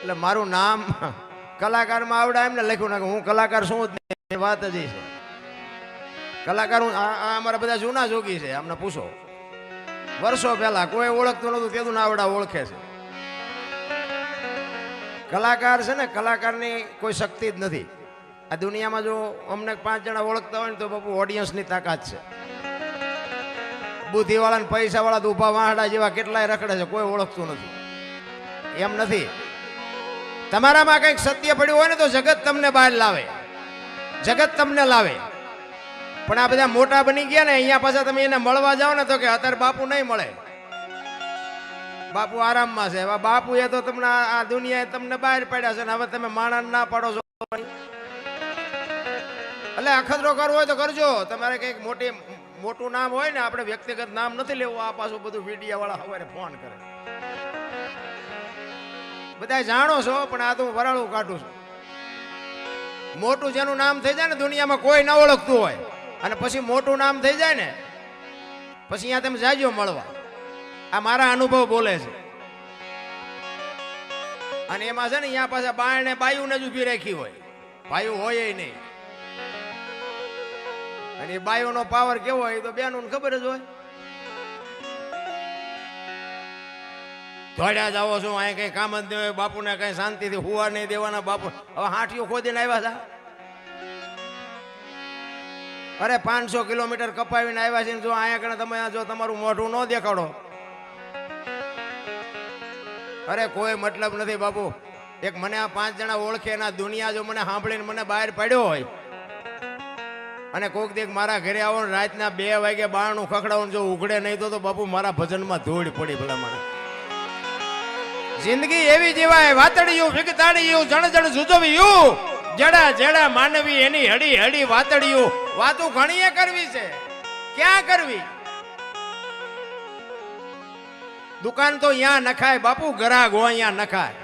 એટલે મારું નામ કલાકારમાં આવડે એમને લખ્યું નાખે. હું કલાકાર શું જ વાત જ છે. કલાકાર હું અમારા બધા જૂના જોગી છે, અમને પૂછો. વર્ષો પહેલા કોઈ ઓળખતું નતું તેનું નાવડા ઓળખે છે. કલાકાર છે ને, કલાકારની કોઈ શક્તિ જ નથી. આ દુનિયામાં જો અમને પાંચ જણા ઓળખતા હોય ને તો બાપુ ઓડિયન્સની તાકાત છે. બુદ્ધિવાળા ને પૈસાવાળા તો ઊભા વાહડા જેવા કેટલાય રખડે છે, કોઈ ઓળખતું નથી. એમ નથી. તમારામાં કંઈક સત્ય પડ્યું હોય ને તો જગત તમને બહાર લાવે. જગત તમને લાવે. પણ આ બધા મોટા બની ગયા ને, અહીંયા પાછા તમે એને મળવા જાઓ ને તો કે અત્યારે બાપુ નહીં મળે. બાપુ આરામમાં છે. હવે બાપુ એ તો તમને આ દુનિયાએ તમને બહાર પાડ્યા છે ને હવે તમે માણસ ના પાડો છો. એટલે અખતરો કરવો હોય તો કરજો. તમારે કંઈક મોટી મોટું નામ હોય ને, આપણે વ્યક્તિગત નામ નથી લેવું. આ પાછું બધું મીડિયા વાળા સવારે ફોન કરે. બધા જાણો છો, પણ આ તો હું વરાળું કાઢું છું. મોટું જેનું નામ થઈ જાય ને, દુનિયામાં કોઈ ન ઓળખતું હોય. અને પછી મોટું નામ થઈ જાય ને, પછી અહીંયા તમે જાજો મળવા. આ મારા અનુભવ બોલે છે. અને એમાં છે ને, અહીંયા પાછા બાયણે બાયુને જ ઊભી રાખી હોય. બાયુ હોય નહીં. અને એ બાયુનો પાવર કેવો હોય તો બેનું ખબર જ હોય. દોડ્યા જાવો છો અહીં કઈ કામ જ નહીં હોય, બાપુને કઈ શાંતિથી હુવા નહીં દેવાના, બાપુ હવે હાંઠીઓ ખોદીને આવ્યા હતા અરે પાંચસો કિલોમીટર કપાવીને આવ્યા છે જો અહીંયા કણે તમે જો તમારું મોઢું ન દેખાડો. અરે કોઈ મતલબ નથી બાપુ. એક મને આ પાંચ જણા ઓળખે એના દુનિયા જો મને સાંભળીને મને બહાર પાડ્યો હોય. અને કોઈક દેખ મારા ઘરે આવો રાતના બે વાગે બારણું ખખડાવું જો ઉઘડે નહીં તો બાપુ મારા ભજનમાં ધૂળ પડી ભલા મને જિંદગી એવી જીવાય, વાતડિયું ફિગતાડિયું જણ જણ જુજવ્યું. જડા જડા માનવી એની હડી હડી વાતડિયું. વાતો ઘણીએ કરવી છે. ક્યાં કરવી? દુકાન તો અહીંયા નખાય, બાપુ ગ્રાહક હોય અહીંયા નખાય.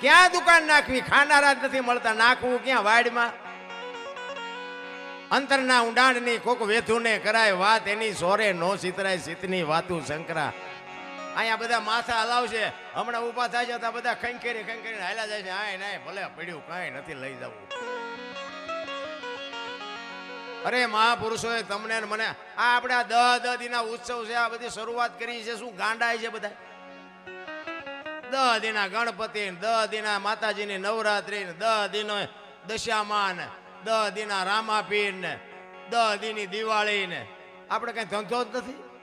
ક્યાં દુકાન નાખવી? ખાનારા નથી મળતા. નાખવું ક્યાં? વાડમાં. અંતરના ઊંડાણની કોક વેથુને કરાય વાત, એની સોરે નો સિતરાય, સિતની વાતું શંકરા અહીંયા બધા માથા હલાવશે. હમણાં ઊભા થાય છે તો આ બધા ખંખેરી ખંખેરી હાલ્યા જાય છે. આય નાય, ભલે પડ્યું, કાંઈ નથી લઈ જવું. અરે મહાપુરુષોએ તમને મને, આ આપણે દહ દહ દિના ઉત્સવ છે, આ બધી શરૂઆત કરી છે. શું ગાંડાય છે બધા? દહ દિના ગણપતિ દહ દિના માતાજીની નવરાત્રી દહ દિનો દશામાન દહ દિના રામાપીર ને દહ દિની દિવાળી ને. આપણે કઈ ધંધો જ નથી?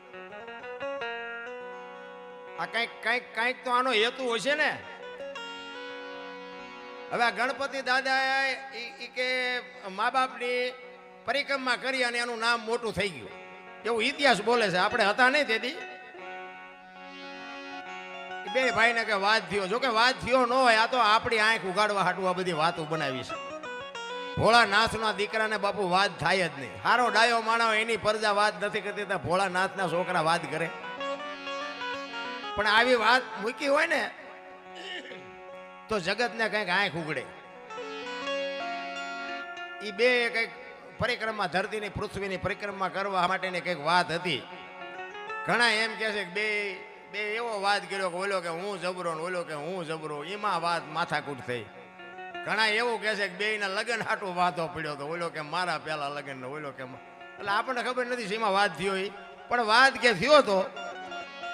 આ કંઈક કંઈક કંઈક તો આનો હેતુ હશે ને. હવે આ ગણપતિ દાદા કે મા બાપની પરિક્રમા કરી અને એનું નામ મોટું થઈ ગયું. એવું ઇતિહાસ બોલે છે. આપણે હતા નહીં તેથી. બે ભાઈને કે વાત થયો. જો કે વાત થયો ન હોય, આ તો આપણી આંખ ઉગાડવા હાટું આ બધી વાતો બનાવી છે. ભોળાનાથના દીકરાને બાપુ વાત થાય જ નહીં. હારો ડાયો માણો એની પરજા વાત નથી કરતી, તો ભોળાનાથના છોકરા વાત કરે. પણ આવી વાત મૂકી હોય ને, તો જગતને કંઈક આંખ ઉગડે. એ બે કંઈક પરિક્રમા ધરતીની, પૃથ્વીની પરિક્રમા કરવા માટેની કંઈક વાત હતી. ઘણા એમ કહે છે કે બે બે એવો વાત કર્યો કે ઓલો કે હું જબરો ને ઓલો કે હું જબરો, એમાં વાત માથાકૂટ થઈ. ઘણા એવું કહે છે કે બે ના લગ્ન હાટું વાતો પડ્યો તો ઓલો કે મારા પેલા લગ્ન ઓલો કે એટલે આપણને ખબર નથી એમાં વાત થયો એ પણ વાત કે થયો તો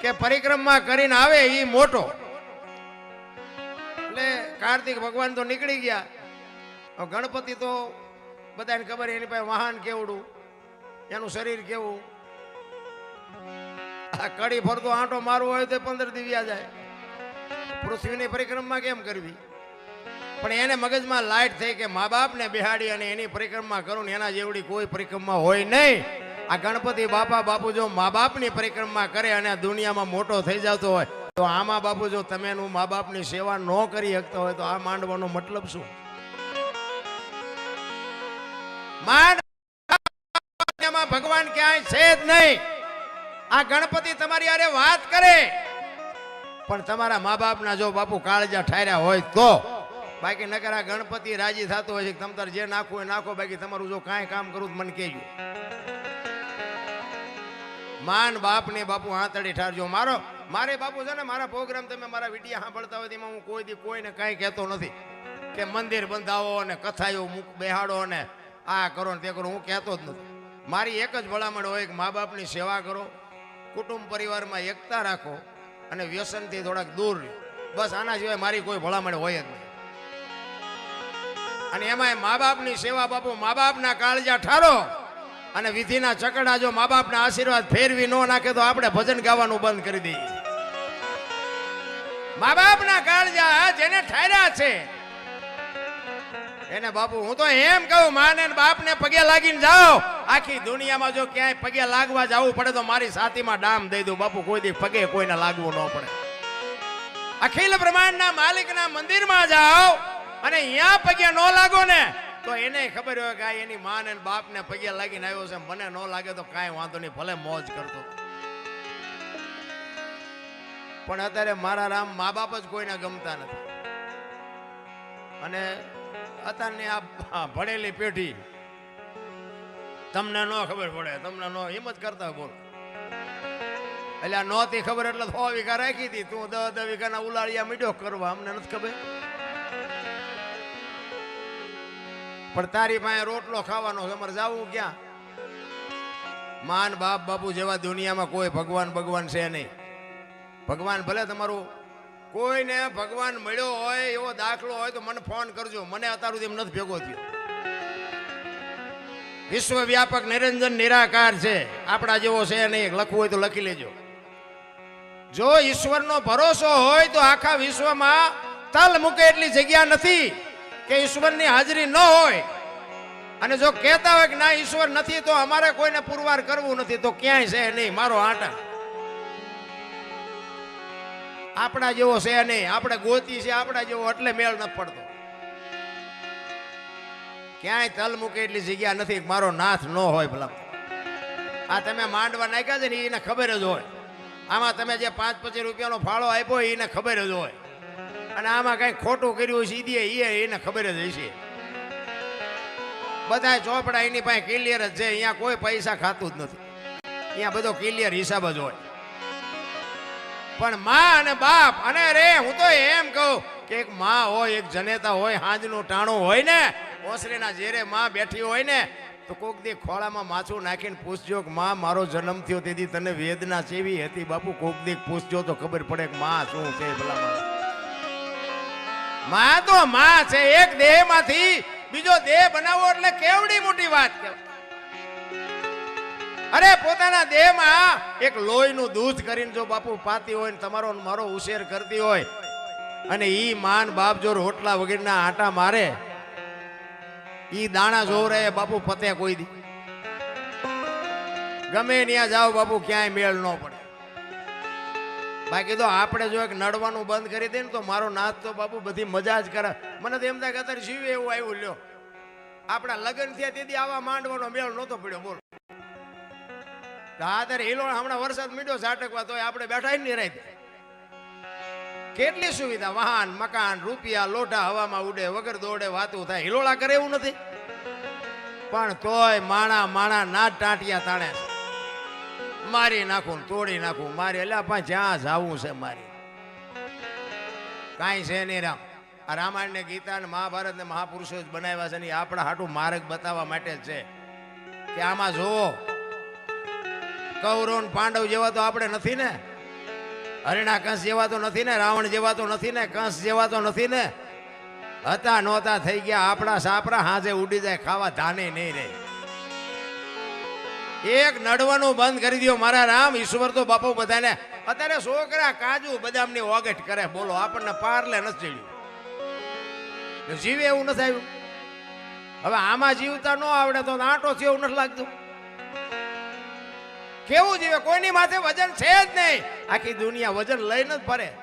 કે પરિક્રમા કરીને આવે એ મોટો. એટલે કાર્તિક ભગવાન તો નીકળી ગયા. ગણપતિ તો બધાને ખબર એની પાસે વાહન કેવડું, એનું શરીર કેવું. આ કડી ફરતો આંટો મારવો હોય તો પંદર દિવ્યા જાય. પૃથ્વીની પરિક્રમા કેમ કરવી? પણ એને મગજમાં લાઈટ થઈ કે મા બાપને બિહાડી અને એની પરિક્રમા કરું ને એના જેવડી કોઈ પરિક્રમા હોય નહીં. આ ગણપતિ બાપા બાપુ જો મા બાપની પરિક્રમા કરે અને દુનિયામાં મોટો થઈ જતો હોય, તો આમાં બાપુ જો તમે એનું મા બાપની સેવા ન કરી શકતા હોય, તો આ માંડવાનો મતલબ શું? ભગવાન ક્યાંય છે જ નહીં. આ ગણપતિ તમારી અરે વાત કરે. પણ તમારા મા બાપના જો બાપુ કાળજા ઠાર્યા હોય તો? બાકી નકર આ ગણપતિ રાજી થતો હોય છે તમ તાર જે નાખવું હોય નાખો, બાકી તમારું જો કાંઈ કામ કરું મને કહેજો. માન બાપ ને બાપુ આંતળી ઠારજો. મારો, મારે બાપુ છે ને, મારા પ્રોગ્રામ તમે મારા વિડીયા સાંભળતા હોય તેમાં હું કોઈ દી કોઈને કાંઈ કહેતો નથી. કે મંદિર બંધાવો અને કથાયો મૂક, બેહાડો ને આ કરો ને તે કરો, હું કહેતો જ નથી. મારી એક જ ભલામણ હોય કે મા બાપની સેવા કરો, કુટુંબ પરિવારમાં એકતા રાખો અને વ્યસનથી થોડાક દૂર બસ આના સિવાય મારી કોઈ ભલામણ હોય જ નહીં. અને એમાંય મા બાપની સેવા બાપુ મા બાપના કાળજા ઠારો. અને વિધિના ચકડા જો મા બાપના આશીર્વાદ ફેરવી ન નાખે તો આપણે ભજન ગાવાનું બંધ કરી દઈએ. મા બાપના કાળજા જેને ઠાર્યા છે, એને બાપુ, હું તો એમ કહું, માને બાપને પગે લાગીને જાઓ. આખી દુનિયામાં જો ક્યાંય પગે લાગવા જવું પડે તો મારી સાતીમાં ડામ દઈ દઉં. બાપુ, કોઈ દી પગે કોઈને લાગવું ન પડે. અખિલ બ્રહ્માંડના માલિકના મંદિરમાં જાઓ અને અહીંયા પગે ન લાગો ને તો એને ખબર હોય કે એની માં ને બાપને પગે લાગીને આવ્યો છે. મને ન લાગે તો કાંઈ વાંધો નહીં, ભલે મોજ કરતો. પણ અત્યારે મારા રામ મા બાપ જ કોઈને ગમતા નથી. અને અત્યારની આ ભણેલી પેઢી તમને ન ખબર પડે, તમને ન હિંમત કરતા બોલો. એટલે નહોતી ખબર એટલે થો વીઘા રાખી હતી. તું દસ દસ વીઘાના ઉલાળિયા મીડ્યો કરવા, અમને નથી ખબર. પણ તારી પાસે રોટલો ખાવાનો છે, અમારે જવું ક્યાં? માન બાપ બાપુ જેવા દુનિયામાં કોઈ ભગવાન ભગવાન છે નહીં. ભગવાન ભલે તમારું કોઈને ભગવાન મળ્યો હોય, એવો દાખલો હોય તો મને ફોન કરજો. મને અત્યાર એમ નથી ભેગો થયો. વિશ્વ વ્યાપક નિરંજન નિરાકાર છે. આપણા જેવો છે નહીં. લખવું હોય તો લખી લેજો. જો ઈશ્વરનો ભરોસો હોય તો આખા વિશ્વમાં તલ મૂકે એટલી જગ્યા નથી. કે ઈશ્વરની હાજરી ન હોય. અને જો કહેતા હોય કે ના, ઈશ્વર નથી, તો અમારે કોઈને પુરવાર કરવું નથી, તો ક્યાંય છે નહીં, મારો આટા. આપણા જેવો છે નહીં, આપણે ગોતી છે, આપણા જેવો, એટલે મેળ ન પડતો. ક્યાંય તલ મૂકે એટલી જગ્યા નથી મારો નાથ ન હોય ભલા. આ તમે માંડવા નાખ્યા છે ને એને ખબર જ હોય. આમાં તમે જે પાંચ પચીસ રૂપિયાનો ફાળો આપ્યો એને ખબર જ હોય. અને આમાં કઈ ખોટું કર્યું છે એ, એને ખબર જ હશે. બધા ચોપડા એની પાસે ક્લિયર જ છે, અહીંયા કોઈ પૈસા ખાતું જ નથી. અહીંયા બધો ક્લિયર હિસાબ જ હોય. પણ માં અને બાપ, અને રે, હું તો એમ કહું કે એક માં હોય, એક જનેતા હોય, હાંજનું ટાણું હોય ને, ઓસરીના જેરે માં બેઠી હોય ને, તો કોક દી ખોળામાં માછું નાખીને પૂછજો કે માં, મારો જન્મ થયો, તેથી તને વેદના ચેવી હતી બાપુ. કોક દી પૂછજો તો ખબર પડે કે માં શું છે ભલા માણસ. માં તો માં છે, એક દેહમાંથી બીજો દેહ બનાવવો એટલે કેવડી મોટી વાત કહેવાય. અરે, પોતાના દેહમાં એક લોહીનું દૂધ કરીને જો બાપુ પાતી હોય ને તમારો મારો ઉછેર કરતી હોય અને ઈ માન બાપ જો રોટલા વગેરેના આટા મારે, ઈ દાણા જોવરે બાપુ પતે કોઈ દી. ગમે ત્યાં જાઓ બાપુ, ક્યાંય મેળ ન પડે. બાકી તો આપણે જો એક નડવાનું બંધ કરી દઈએ ને તો મારો નાથ તો બાપુ બધી મજા જ કરે. મને તો એમ થાય કે અત્યારે જીવે એવું આવ્યું, લ્યો. આપણા લગ્ન થયા તેથી આવા માંડવાનો મેળ નહોતો પડ્યો, બોલો. દાદર હિલો હમણાં વરસાદ મીડ્યો ઝાટકવા તોય આપણે બેઠા નહીં રહી કેટલી સુવિધા? વાહન, મકાન, રૂપિયા લોટા હવામાં ઉડે, વગર દોડે વાતું થાય. હિલોળા કરે એવું નથી. પણ તોય માણા માણા ના ટાંટિયા તાણે. મારી નાખું તોડી નાખું. મારી એટલે પણ જ્યાં જાવું છે મારી. કાંઈ છે નહીં રામ. આ રામાયણ ને ગીતા ને મહાભારત ને મહાપુરુષો જ બનાવ્યા છે ને આપણા હાટું માર્ગ બતાવવા માટે જ છે. કે આમાં જોવો કૌરવ પાંડવ જેવા તો આપણે નથી ને? હરિણા કંસ જેવા તો નથી ને? રાવણ જેવા તો નથી ને? કંસ જેવા તો નથી ને? હતા નહોતા, થઈ ગયા. આપણા સાપરા હાજે ઉડી જાય, ખાવા ધાને નહીં રહે. એક નડવાનું બંધ કરી દો મારા રામ, ઈશ્વર તો બાપુ બધાને. અત્યારે છોકરા કાજુ બદામની ઓગટ કરે. બોલો, આપણને પારલે નથી ચડ્યું જીવે એવું નથી આવ્યું. હવે આમાં જીવતા ન આવડે તો આંટો છે એવું નથી લાગતું. કેવું જીવે? કોઈની માથે વજન છે જ નહીં. આખી દુનિયા વજન લઈને જ ફરે.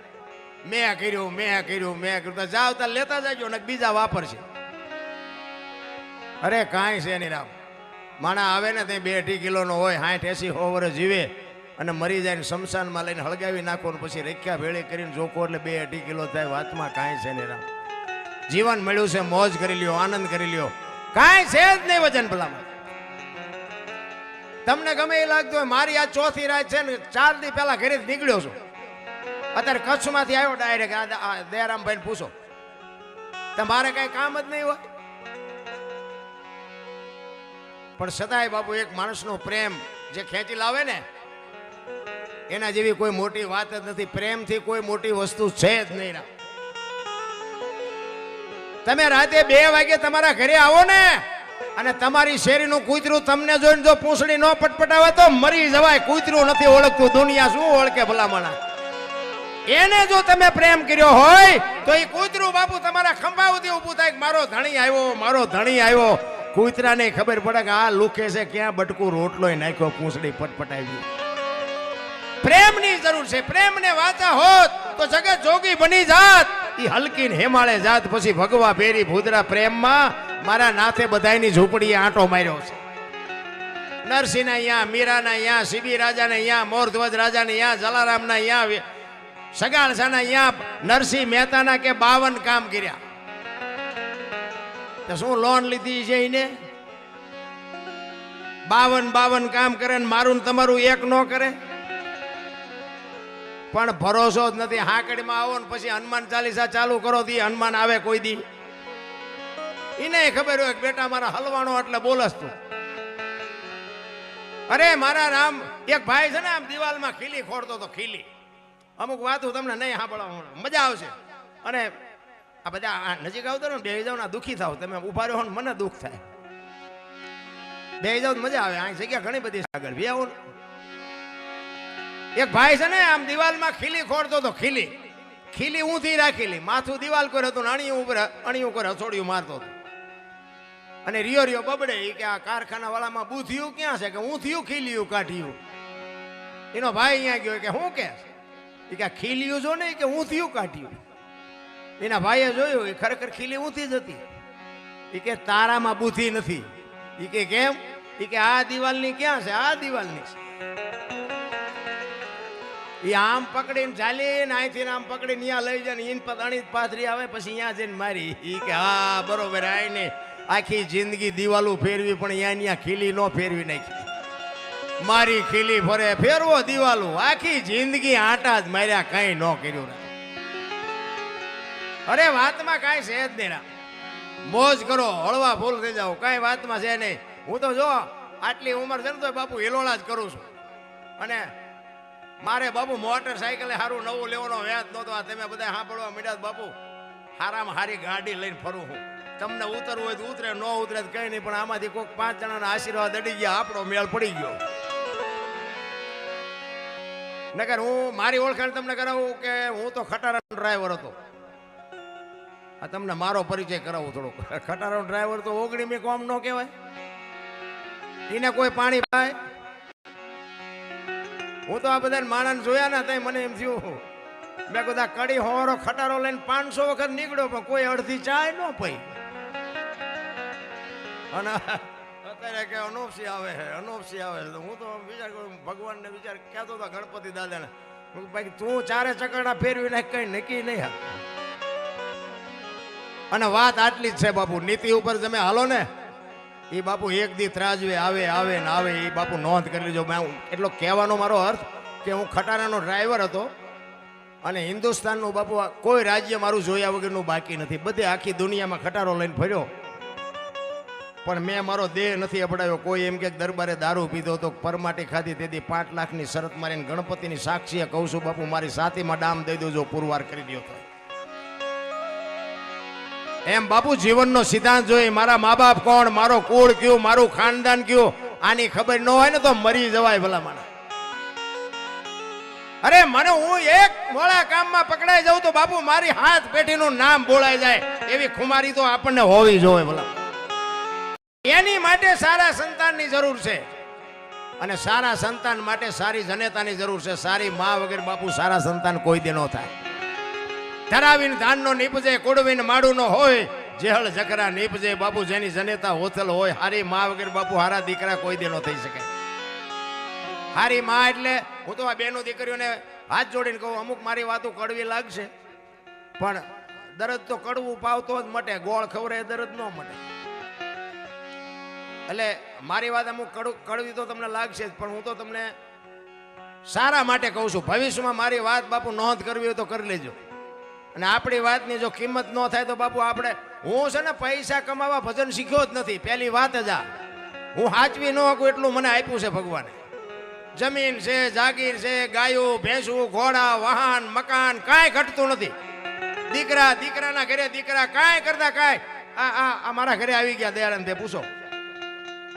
મેં કર્યું મેં કર્યું મેં કર્યું. જાવ ત્યાં લેતા જાજો ને બીજા વાપરશે. અરે કાંઈ છે નહીં રામ. માણા આવે ને ત્યાં બે અઢી કિલોનો હોય સાઠ એસી હોવરે જીવે અને મરી જાય ને શમશાનમાં લઈને હળગાવી નાખો ને પછી રેખ્યા ભેળી કરીને જોકો એટલે બે અઢી કિલો થાય, વાતમાં કાંઈ છે નહીં રામ. જીવન મળ્યું છે, મોજ કરી લ્યો, આનંદ કરી લ્યો. કાંઈ છે જ નહીં વજન ભલામાં તમને ગમે એ લાગતું હોય, મારી આ ચોથી રાત છે ને, ચાર દી પહેલા ઘરે નીકળ્યો છું. અત્યારે કચ્છમાંથી આવ્યો ડાયરેક્ટ દયારામભાઈને પૂછો. તમારે કઈ કામ જ નહીં હોય? પણ સદાય બાપુ એક માણસનો પ્રેમ જે ખેંચી લાવે ને, એના જેવી કોઈ મોટી વાત જ નથી. પ્રેમથી કોઈ મોટી વસ્તુ છે જ નહીં તમે રાતે બે વાગે તમારા ઘરે આવો ને, અને તમારી શેરીનું કૂતરું તમને જોઈને જો પૂંછડી ન પટપટાવે તો મરી જવાય. કૂતરું નથી ઓળખતું. દુનિયા શું ઓળખે ભલામણા? એને જો તમે પ્રેમ કર્યો હોય, તો એ કૂતરું બાપુ તમારા ખંભા સુધી ઊભું થાય મારો ધણી આવ્યો, મારો ધણી આવ્યો. કૂતરાને ખબર પડે કે આ લુકે છે, ક્યાં બટકું રોટલોય નાખ્યો પૂંછડી પટપટાવી પ્રેમની જરૂર છે, પ્રેમને વાંચા હોત તો જગત જોગી બની જાત. ઈ હલકી હેમાળે જાત પછી ભગવા ફેરી ભૂદરા પ્રેમમાં મારા નાથે બધાયની ઝૂંપડીએ આંટો માર્યો છે. નરસિંહના અહીંયા મીરાના અહીંયા સીબી રાજાને અહીંયા મોરધ્વજ રાજાને અહીંયા જલારામના અહીંયા વે- સગાળસાના અહીંયા નરસિંહ મહેતાના કે બાવન કામ કર્યા. તો શું લોન લીધી છે એને? બાવન બાવન કામ કરે ને મારું તમારું એક ન કરે? પણ ભરોસો જ નથી. હાકડીમાં આવો ને પછી હનુમાન ચાલીસા ચાલુ કરો તી હનુમાન આવે કોઈ દી. એને ખબર હોય બેટા મારા હલવાનો એટલે બોલસ તું. અરે મારા રામ, એક ભાઈ છે ને આમ દિવાલમાં ખીલી ખોડતો તો ખીલી. અમુક વાતો તમને નહીં સાંભળવા મજા આવશે. અને આ બધા નજીક આવતો ને બે જાવ દુઃખી થાવ. તમે ઊભા રહો ને, મને દુઃખ થાય. બે જાવ મજા આવે. આ જગ્યા ઘણી બધી આગળ. બે આવો. એક ભાઈ છે ને, આમ દિવાલમાં ખીલી ખોડતો હતો, ખીલી. ખીલી ઊંધી રાખેલી. માથું દિવાલ પર હતું અણિયું ઉપર અણિયું ઉપર હસોડિયું મારતો હતો. અને રિયો રિયો બબડે. એ કે આ કારખાના વાળામાં બુથિયું ક્યાં છે? કે ઊંધિયું ખીલ્યું કાઢ્યું. એનો ભાઈ અહીંયા ગયો કે, શું કે ઈ કે ખીલિયું જો ને કે કે થયું કાઢ્યું. એના ભાઈએ જોયું, એ ખરેખર ખીલી ઊંધી જ હતી. એ કે તારામાં બુદ્ધિ નથી. એ કે કેમ? એ કે આ દિવાલની ક્યાં છે? આ દિવાલની છે. એ આમ પકડીને ચાલીને અહીંથી આમ પકડીને અહીંયા લઈ જાય ને ઈન અણીત પાથરી આવે, પછી અહીંયા જઈને મારી. એ કે હા, બરોબર આવીને આખી જિંદગી દિવાલો ફેરવી, પણ અહીંયા ખીલી નો ફેરવી નાખી. મારી ખીલી ફરે, ફેરવો દિવાલું. આખી જિંદગી આટા જ માર્યા, કઈ ન કર્યું. અરે, વાતમાં કાંઈ છે જ નહીં. મોજ કરો, હળવા ફૂલ થઈ જાઓ. કાંઈ વાતમાં છે નહીં. હું તો જો, આટલી ઉંમર છે ને તો બાપુ હિલોળા જ કરું છું. અને મારે બાપુ મોટરસાયકલે સારું નવું લેવાનો વ્યાજ નહોતો. આ તમે બધા સાંભળવા મીડ્યા બાપુ. હારામાં સારી ગાડી લઈને ફરું હું. તમને ઉતરવું હોય તો ઉતરે, ન ઉતરે તો કઈ નહીં. પણ આમાંથી કોઈક પાંચ જણાના આશીર્વાદ અડી ગયા, આપણો મેળ પડી ગયો. નકર હું મારી ઓળખાણ તમને કરાવું કે હું તો ખટારાનો ડ્રાઈવર હતો. આ તમને મારો પરિચય કરાવું થોડોક. ખટારાનો ડ્રાઈવર તો ઓગણી મેં કોમ ન કહેવાય. એને કોઈ પાણી પાય. હું તો આ બધા માણસ જોયા ના તઈ મને એમ થયું, મેં બધા કડી હોવારો ખટારો લઈને પાંચસો વખત નીકળ્યો પણ કોઈ અડધી ચાય ન પઈ અને અત્યારે કે અનોપસી આવે છે, અનોપસી આવે છે. હું તો વિચાર કરું, ભગવાનને વિચાર કહેતો હતો ગણપતિ દાદાને. હું ભાઈ, તું ચારે ચકરડા ફેરવી નાખ, કઈ નક્કી નહીં. અને વાત આટલી જ છે, બાપુ. નીતિ ઉપર તમે હાલો ને. એ બાપુ એક દી ત્રાજવે, આવે આવે ને આવે એ બાપુ નોંધ કરી લેજો. મેં એટલો કહેવાનો મારો અર્થ કે હું ખટારાનો ડ્રાઈવર હતો અને હિન્દુસ્તાનનું બાપુ કોઈ રાજ્ય મારું જોયા વગરનું બાકી નથી. બધે આખી દુનિયામાં ખટારો લઈને ફર્યો. પણ મેં મારો દેહ નથી અપડાવ્યો. કોઈ એમ કે દરબારે દારૂ પીધો તો પરમાટી ખાધી. તેથી પાંચ લાખની શરત મારીને ગણપતિની સાક્ષીએ કહું છું, બાપુ, મારી સાથીમાં ડામ દઈ દેજો, પુરવાર કરી દો તો. એમ બાપુ, જીવનનો સિદ્ધાંત જોઈ મારા મા બાપ કોણ? મારો કુળ કયું? મારું ખાનદાન કયું? આની ખબર ન હોય ને તો મરી જવાય ભલા માણસ અરે, મને હું એક મોળા કામમાં પકડાઈ જાઉં તો બાપુ, મારી હાથ પેઢીનું નામ બોલાઈ જાય. એવી ખુમારી તો આપણને હોવી જોઈએ ભલા એની માટે સારા સંતાનની જરૂર છે. અને સારા સંતાન માટે સારી જનેતાની જરૂર છે. સારી મા વગર બાપુ સારા સંતાન કોઈ દે ન થાય. ધરાવીને ધાનનો નીપજે કુડવીને માડુનો હોય, જેહળ જકરા નીપજે, બાપુ જેની જનેતા હોથલ હોય, હારી મા વગર બાપુ હારા દીકરા કોઈ દે થઈ શકે. હારી મા એટલે, હું તો આ બેનો દીકરીઓને હાથ જોડીને કહું, અમુક મારી વાતો કડવી લાગશે. પણ દરદ તો કડવું પાવતો જ મટે, ગોળ ખવરે દરદ ન મટે. એટલે મારી વાત અમુક કડું, કડવી તો તમને લાગશે પણ હું તો તમને સારા માટે કહું છું. ભવિષ્યમાં મારી વાત બાપુ નોંધ કરવી હોય તો કરી લેજો. અને આપણી વાતની જો કિંમત ન થાય તો બાપુ આપણે, હું છે ને પૈસા કમાવા ભજન શીખ્યો જ નથી. પહેલી વાત જ આ. હું હાચવી ન શકું એટલું મને આપ્યું છે ભગવાને. જમીન છે, જાગીર છે, ગાયો, ભેંસું, ઘોડા, વાહન, મકાન, કાંઈ ઘટતું નથી. દીકરા, દીકરાના ઘરે દીકરા કાંઈ કરતા કાંઈ. આ આ મારા ઘરે આવી ગયા દયાનંદ તે પૂછો.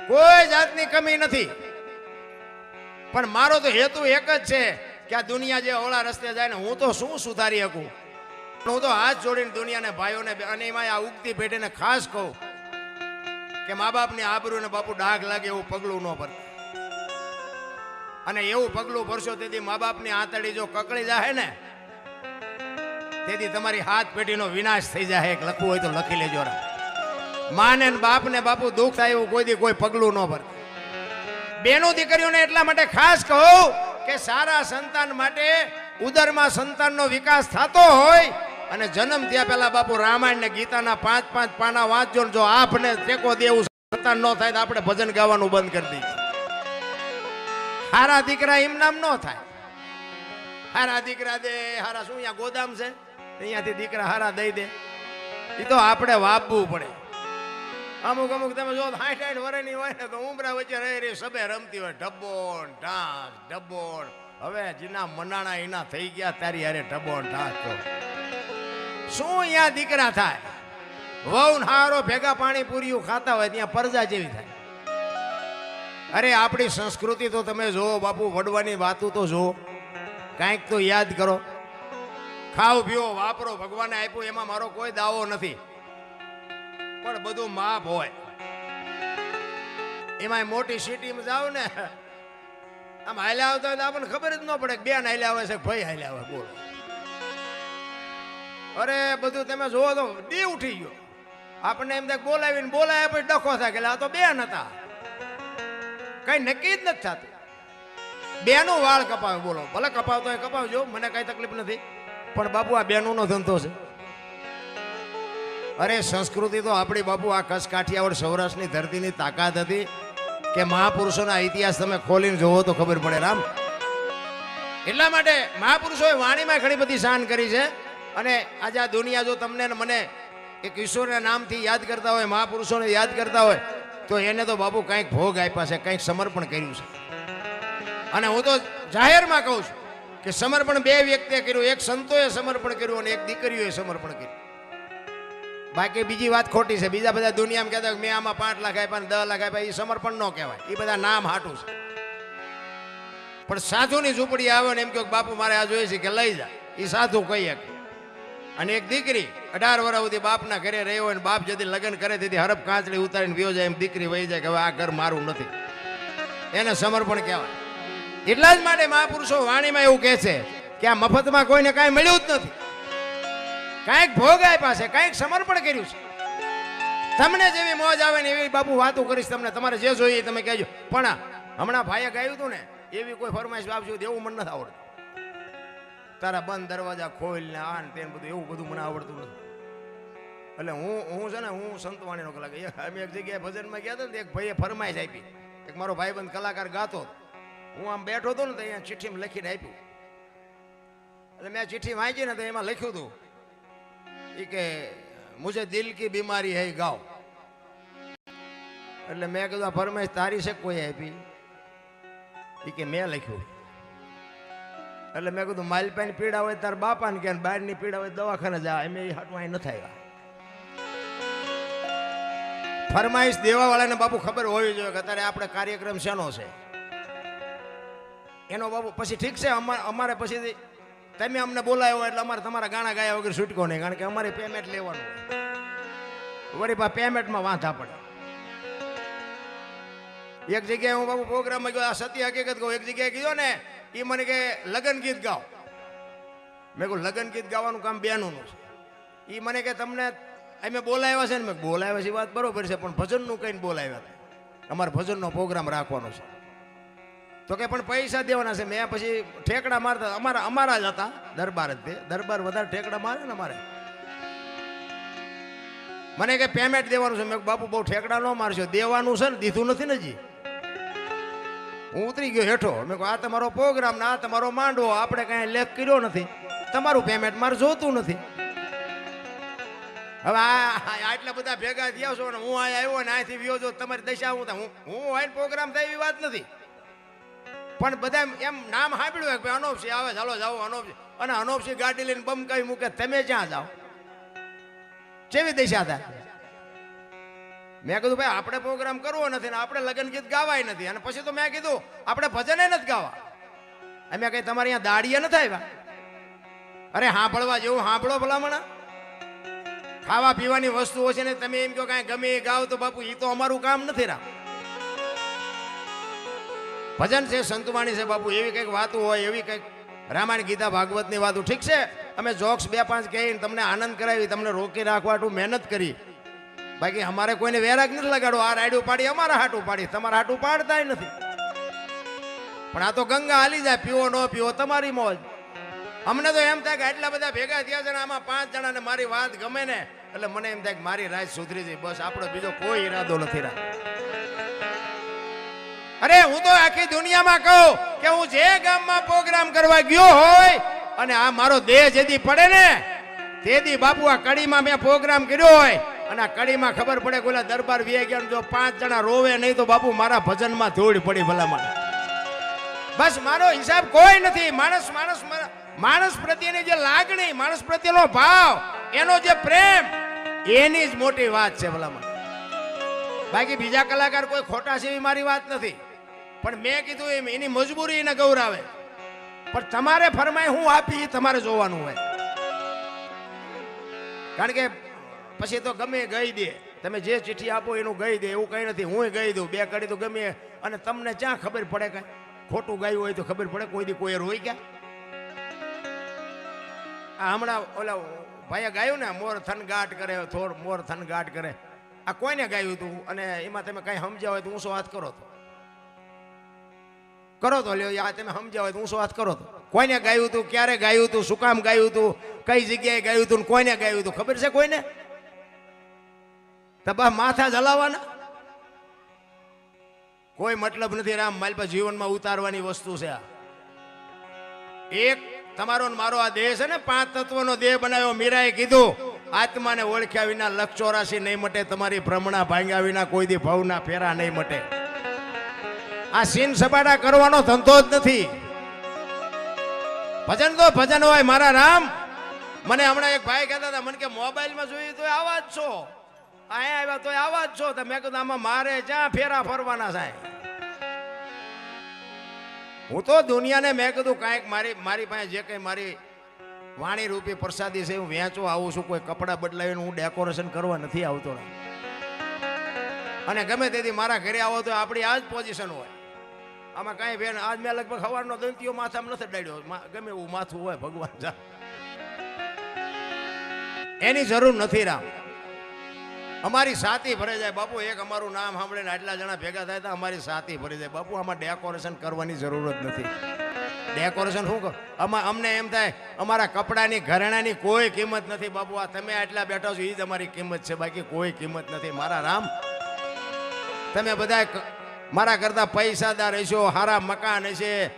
કોઈ જાતની કમી નથી. પણ મારો તો હેતુ એક જ છે કે આ દુનિયા જે ઓળા રસ્તે જાય ને હું તો શું સુધારી શકું? હું તો હાથ જોડીને દુનિયાને ભાઈઓને અને એમાં આ ઉગતી પેઢીને ખાસ કહું કે મા બાપની આબરૂ ને બાપુ ડાઘ લાગે એવું પગલું ન ભર. અને એવું પગલું ભરશો તેથી મા બાપની આંતળી જો કકળી જાય ને, તેથી તમારી હાથ પેઢીનો વિનાશ થઈ જાય એક લખવું હોય તો લખી લેજો રા. માને ને બાપને બાપુ દુઃખ થાય એવું કોઈ દી કોઈ પગલું ન ભરતા બેનો દીકરીઓને એટલા માટે ખાસ કહું કે સારા સંતાન માટે ઉદરમાં સંતાનનો વિકાસ થતો હોય અને જન્મ થયા પહેલા બાપુ રામાયણ ને ગીતાના પાંચ પાંચ પાના વાંચજો જો આપને ટેકો દેવું સંતાન ન થાય તો આપણે ભજન ગાવાનું બંધ કરી દઈએ. હારા દીકરા એમ નામ ન થાય. હારા દીકરા દે, હારા શું, અહીંયા ગોદામ છે? અહીંયાથી દીકરા હારા દઈ દે. એ તો આપણે વાપવું પડે. અમુક અમુક તમે જો સાઠ સાઠ વર્ષની હોય ને તો ઉમરા વચ્ચે રહી રહી, સભે રમતી હોય. ઢબ્બોન ઢાંસ ઢબ્બોન હવે જીના મનાણા એના થઈ ગયા, તારી હારે ઢબ્બોન ઢાંસ શું અહીંયા દીકરા થાય? વહુ હારો ભેગા પાણી પૂરીયું ખાતા હોય ત્યાં પરજા જેવી થાય. અરે આપણી સંસ્કૃતિ તો તમે જુઓ, બાપુ, વડવાની વાતું તો જુઓ. કાંઈક તો યાદ કરો. ખાઓ પીઓ, વાપરો, ભગવાને આપ્યું, એમાં મારો કોઈ દાવો નથી. પણ બધું માપ હોય. એમાં મોટી સિટીમાં જાવ ને, આમ હાલ્યા આવતા હોય તો આપણને ખબર જ ન પડે બેન હાલ્યા આવે છે ભાઈ હાલ્યા આવે, બોલો. અરે, બધું તમે જોવો તો દી ઉઠી ગયો. આપણને એમ થાય બોલાવીને બોલાયા પછી ડખો થાય કે આ તો બેન હતા. કઈ નક્કી જ નથી થતું. બેનો વાળ કપાવે, બોલો. ભલે કપાવતો હોય કપાવજો, મને કઈ તકલીફ નથી. પણ બાપુ, આ બેનુંનો ધંધો છે. અરે, સંસ્કૃતિ તો આપણી બાપુ આ કચ્છ કાઠિયાવાડ સૌરાષ્ટ્રની ધરતીની તાકાત હતી કે મહાપુરુષોના ઇતિહાસ તમે ખોલીને જોવો તો ખબર પડે રામ. એટલા માટે મહાપુરુષોએ વાણીમાં ઘણી બધી શાન કરી છે અને આજે આ દુનિયા જો તમને મને એક ઈશ્વરના નામથી યાદ કરતા હોય, મહાપુરુષોને યાદ કરતા હોય, તો એને તો બાપુ કંઈક ભોગ આપ્યા છે, કંઈક સમર્પણ કર્યું છે. અને હું તો જાહેરમાં કહું છું કે સમર્પણ બે વ્યક્તિએ કર્યું, એક સંતોએ સમર્પણ કર્યું અને એક દીકરીઓએ સમર્પણ કર્યું. બાકી બીજી વાત ખોટી છે. બીજા બધા દુનિયામાં કહેતા મેં આમાં પાંચ લાખ આપ્યા ને દસ લાખ આપ્યા એ સમર્પણ ન કહેવાય. એ બધા નામ હાટું છે. પણ સાધુની ઝૂંપડી આવે ને એમ કહો કે બાપુ, મારે આ જોઈએ છે કે લઈ જા. એ સાધુ કહી શકે અને એક દીકરી અઢાર વર્ષ સુધી બાપના ઘરે રહ્યો હોય બાપ જતી લગ્ન કરે તેથી હરફ કાંચડી ઉતારીને વ્યો જાય, એમ દીકરી વહી જાય કે હવે આ ઘર મારું નથી. એને સમર્પણ કહેવાય. એટલા જ માટે મહાપુરુષો વાણીમાં એવું કહે છે કે આ મફતમાં કોઈને કાંઈ મળ્યું જ નથી. કાંઈક ભોગ આપ્યા છે, કાંઈક સમર્પણ કર્યું છે. તમને જેવી મોજ આવે ને એવી બાપુ વાતો કરીશ તમને, તમારે જે જોઈએ તમે કહેજો. પણ હમણાં ભાઈએ ગાયું હતું ને, એવી કોઈ ફરમાઈશ આપજો એવું મને નથી આવડતું. તારા બંધ દરવાજા ખોલ ને આ ને તેને બધું, એવું બધું મને આવડતું નથી. એટલે હું હું છે ને, હું સંતવાણીનો કલાકાર એક અમે એક જગ્યાએ ભજનમાં ગયા હતા ને, એક ભાઈએ ફરમાઈશ આપી. એક મારો ભાઈબંધ કલાકાર ગાતો હું આમ બેઠો હતો ને તો અહીંયા ચિઠ્ઠીમાં લખીને આપ્યું. એટલે મેં ચિઠ્ઠી વાંચી ને તો એમાં લખ્યું હતું એ કે, મુજે દિલ કી બીમારી હૈ, ગાઓ. એટલે મેં કીધું ફરમાઈશ તારી છે, કોઈ આપી? એ કે, મેં લખ્યું. એટલે મેં કીધું માલપાની પીડા હોય, તાર બાપાને કે બહારની પીડા હોય, દવાખાને જા. એમ એ હાટમાં અહીં નથી આવ્યા ફરમાઈશ દેવાવાળાને બાપુ ખબર હોવી જોઈએ કે અત્યારે આપણે કાર્યક્રમ શેનો છે? એનો બાપુ, પછી ઠીક છે અમારે પછી તમે અમને બોલાયો એટલે અમારે તમારા ગાણા ગાયા વગર છૂટકો નહીં, કારણ કે અમારે પેમેન્ટ લેવાનું વળી પા પેમેન્ટમાં વાંધા પડે. એક જગ્યાએ હું બાબુ પ્રોગ્રામમાં ગયો, આ સત્ય હકીકત કહું, એક જગ્યાએ ગયો ને એ મને કે લગન ગીત ગાઓ. મેં કહું, લગન ગીત ગાવાનું કામ બેનોનું છે. એ મને કે તમને, અમે બોલાવ્યા છે ને? મેં બોલાવ્યા છે વાત બરોબર છે, પણ ભજનનું કહીને બોલાવ્યા હતા. અમારે ભજનનો પ્રોગ્રામ રાખવાનો છે. તો કે પણ પૈસા દેવાના છે. મેં પછી ઠેકડા મારતા, અમારા અમારા જ હતા દરબાર જ તે. દરબાર વધારે ઠેકડા મારે ને અમારે. મને કે પેમેન્ટ દેવાનું છે. મેં બાપુ, બહુ ઠેકડા ન મારશો. દેવાનું છે ને, દીધું નથી ને જી હું ઉતરી ગયો હેઠો. મેં કહ્યું આ તમારો પ્રોગ્રામ ને આ તમારો માંડવો, આપણે કાંઈ લેખ કર્યો નથી. તમારું પેમેન્ટ મારે જોતું નથી. હવે આટલા બધા ભેગા થયા છો ને હું અહીંયા આવ્યો ને અહીંથી વ્યો છો તમારી દશા. હું હું હોય પ્રોગ્રામ થાય એવી વાત નથી. પણ બધા એમ- નામ સાંભળ્યું કે અનોપસી આવે ચાલો જાઓ અનોપસી અને અનોપસી ગાડી લઈને બમ કહી મૂકે, તમે જ્યાં જાઓ? કેવી દિશા થાય? મેં કીધું, ભાઈ, આપણે પ્રોગ્રામ કરવો નથી ને આપણે લગ્ન ગીત ગાવાય નથી. અને પછી તો મેં કીધું, આપણે ભજને નથી ગાવા. અમે કઈ, તમારે અહીંયા દાડીએ નથી આવ્યા? અરે, સાંભળવા જેવું સાંભળો ભલામણા. ખાવા પીવાની વસ્તુઓ છે ને, તમે એમ કહો કાંઈ ગમે એ ગાવ તો બાપુ એ તો અમારું કામ નથી રા ભજન છે સંતવાણી છે, બાપુ, એવી કંઈક વાતો હોય, એવી કંઈક રામાયણ ગીતા ભાગવતની વાતો, ઠીક છે? અમે જોક્સ બે પાંચ કહીને તમને આનંદ કરાવી, તમને રોકી રાખવા હાટુ મહેનત કરી. બાકી અમારે કોઈને વેરાગ નથી લગાડો આ રાયડું પાડી અમારા હાટું પાડી તમારા હાટું પાડતાય નથી. પણ આ તો ગંગા હાલી જાય, પીવો ન પીવો, તમારી મોજ. અમને તો એમ થાય કે આટલા બધા ભેગા થયા છે ને, આમાં પાંચ જણાને મારી વાત ગમે ને, એટલે મને એમ થાય કે મારી રાત સુધરી જઈ બસ આપણો બીજો કોઈ ઈરાદો નથી રાખ અરે હું તો આખી દુનિયામાં કહું કે હું જે ગામમાં પ્રોગ્રામ કરવા ગયો હોય, અને આ મારો દેહ જેદી પડે ને, તેથી બાપુ આ કડીમાં મેં પ્રોગ્રામ કર્યો હોય, અને આ કડીમાં ખબર પડે કે દરબાર વી ગયા જો પાંચ જણા રોવે નહીં તો બાપુ મારા ભજનમાં ધૂળ પડી ભલામણ. બસ મારો હિસાબ કોઈ નથી. માણસ માણસ માણસ પ્રત્યેની જે લાગણી, માણસ પ્રત્યેનો ભાવ, એનો જે પ્રેમ, એની જ મોટી વાત છે ભલામણ. બાકી બીજા કલાકાર કોઈ ખોટા છે મારી વાત નથી. પણ મેં કીધું એમ, એની મજબૂરી એને ગૌરાવે. પણ તમારે ફરમાય હું આપી એ તમારે જોવાનું હોય. કારણ કે પછી તો ગમે ગઈ દે. તમે જે ચિઠ્ઠી આપો એનું ગઈ દે, એવું કઈ નથી. હું ગઈ દઉં. બે કડી તો ગમે. અને તમને ક્યાં ખબર પડે કઈ? ખોટું ગાયું હોય તો ખબર પડે. કોઈ દી કોઈ રોઈ ગયા. આ હમણાં ઓલા ભાઈએ ગાયું ને, મોર થનગાટ કરે થોડ મોર થનગાટ કરે. આ કોઈને ગાયું હતું અને એમાં તમે કઈ સમજ્યા હોય તો ઊંચો હાથ કરો તો કરો તો લ્યો આ તમે સમજ્યા હોય શું વાત કરો તો? કોઈને ગાયું હતું ક્યારે ગાયું હતું શું કામ ગાયું હતું કઈ જગ્યાએ ગાયું હતું કોઈને ગાયું હતું ખબર છે કોઈને? તબા માથા જલાવવાના કોઈ મતલબ નથી રામ, મારી પાસે જીવનમાં ઉતારવાની વસ્તુ છે આ. એક તમારો મારો આ દેહ છે ને, પાંચ તત્વનો દેહ બનાવ્યો, મીરાએ કીધું, આત્માને ઓળખ્યા વિના લક્ષ ચોરાશી નહીં મટે, તમારી ભ્રમણા ભાંગ્યા વિના કોઈ દી ભવના ફેરા નહીં મટે. આ સીન સપાટા કરવાનો ધંધો જ નથી. ભજન તો ભજન હોય, મારા રામ. મને હમણાં એક ભાઈ કહેતા હતા, મને કે મોબાઈલમાં જોઈએ તો આવા જ છો. અહીંયા આવ્યા તો આવા જ છો. તો મેં કીધું, આમાં મારે જ્યાં ફેરા ફરવાના સાહેબ હું તો દુનિયાને મેં કીધું, કાંઈક મારી મારી પાસે જે કંઈ મારી વાણી રૂપી પ્રસાદી છે, હું વેચવા આવું છું, કોઈ કપડાં બદલાવીને હું ડેકોરેશન કરવા નથી આવતો. અને ગમે તેથી મારા ઘરે આવો તો આપણી આ જ પોઝિશન હોય. આમાં કાંઈ બેન આજ મેં લગભગ સવારનો દંતીઓ માથામાં નથી ડાડ્યો ગમે એવું માથું હોય ભગવાન જા. એની જરૂર નથી રામ. અમારી સાથી ભરાઈ જાય. બાપુ, એક અમારું નામ સાંભળીને આટલા જણા ભેગા થાય તો અમારી સાથી ભરી જાય. બાપુ, આમાં ડેકોરેશન કરવાની જરૂર જ નથી. ડેકોરેશન શું કર આમાં અમને એમ થાય, અમારા કપડાની ઘરેણાની કોઈ કિંમત નથી. બાપુ, આ તમે આટલા બેઠો છો એ જ અમારી કિંમત છે. બાકી કોઈ કિંમત નથી. મારા રામ, તમે બધા મારા કરતા પૈસાદાર હશો, હારા મકાન હશે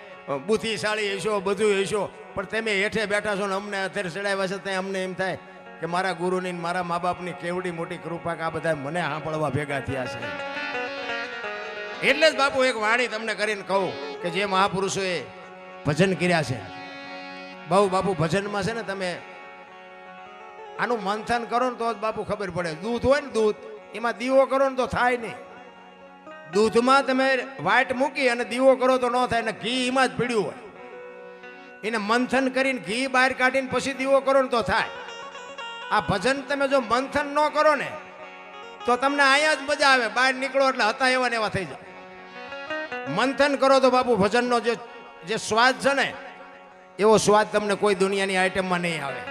બુદ્ધિશાળી હશો, બધું હશો. પણ તમે હેઠે બેઠા છો ને અમને અત્યારે ચડાવ્યા છે, ત્યાં અમને એમ થાય કે મારા ગુરુની મારા મા બાપની કેવડી મોટી કૃપા કે આ બધા મને સાંભળવા ભેગા થયા છે. એટલે જ બાપુ એક વાણી તમને કરીને કહું કે જે મહાપુરુષોએ ભજન કર્યા છે. બહુ બાપુ ભજનમાં છે ને તમે આનું મંથન કરો ને તો જ બાપુ ખબર પડે. દૂધ હોય ને દૂધ, એમાં દીવો કરો ને તો થાય નહીં. દૂધમાં તમે વાટ મૂકી અને દીવો કરો તો ન થાય ને ઘી એમાં જ પીડ્યું હોય. એને મંથન કરીને ઘી બહાર કાઢીને પછી દીવો કરો ને તો થાય. આ ભજન તમે જો મંથન ન કરો ને, તો તમને અહીંયા જ મજા આવે. બહાર નીકળો એટલે હતા એવા ને એવા થઈ જાય. મંથન કરો તો બાપુ ભજનનો જે જે સ્વાદ છે ને, એવો સ્વાદ તમને કોઈ દુનિયાની આઈટમમાં નહીં આવે.